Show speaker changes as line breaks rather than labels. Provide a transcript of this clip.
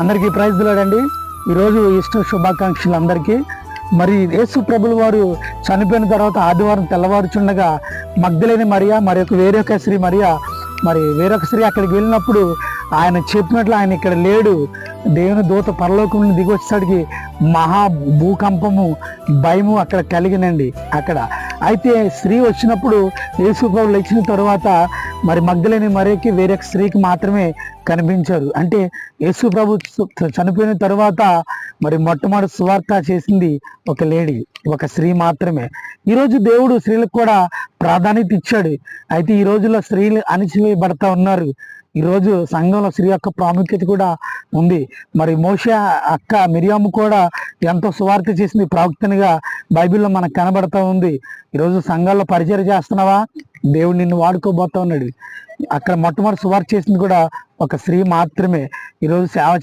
అందరికీ ప్రైజ్ దిలాడండి ఈరోజు ఈస్టర్ శుభాకాంక్షలు అందరికీ. మరి యేసు ప్రభులు వారు చనిపోయిన తర్వాత ఆదివారం తెల్లవారుచుండగా మగ్ధలేని మరియా మరి ఒక వేరొక స్త్రీ మరియా మరి వేరొక స్త్రీ అక్కడికి వెళ్ళినప్పుడు ఆయన చెప్పినట్లు ఆయన ఇక్కడ లేడు. దేవుని దూత పరలోకం దిగి వచ్చేసరికి మహా భూకంపము భయము అక్కడ కలిగినండి అక్కడ. అయితే స్త్రీ వచ్చినప్పుడు యేసు ప్రభు వచ్చిన తర్వాత మరి మగ్గలేని మరేకి వేరే స్త్రీకి మాత్రమే కనిపించారు. అంటే యేసు ప్రభు చనిపోయిన తర్వాత మరి మొట్టమొదటి సువార్త చేసింది ఒక లేడీ ఒక స్త్రీ మాత్రమే. ఈరోజు దేవుడు స్త్రీలకు కూడా ప్రాధాన్యత ఇచ్చాడు. అయితే ఈ రోజుల్లో స్త్రీలు అణిచివేయబడతా ఉన్నారు. ఈరోజు సంఘంలో స్త్రీ యొక్క ప్రాముఖ్యత కూడా ఉంది. మరి మోష అక్క మిరియాము కూడా ఎంతో సువార్త చేసింది ప్రవక్తనిగా బైబిల్లో మనకు కనబడతా ఉంది. ఈరోజు సంఘాల్లో పరిచయం చేస్తున్నావా? దేవుడు నిన్ను వాడుకోబోతా ఉన్నాడు. అక్కడ మొట్టమొదటి సువార్త చేసింది కూడా ఒక స్త్రీ మాత్రమే. ఈరోజు సేవ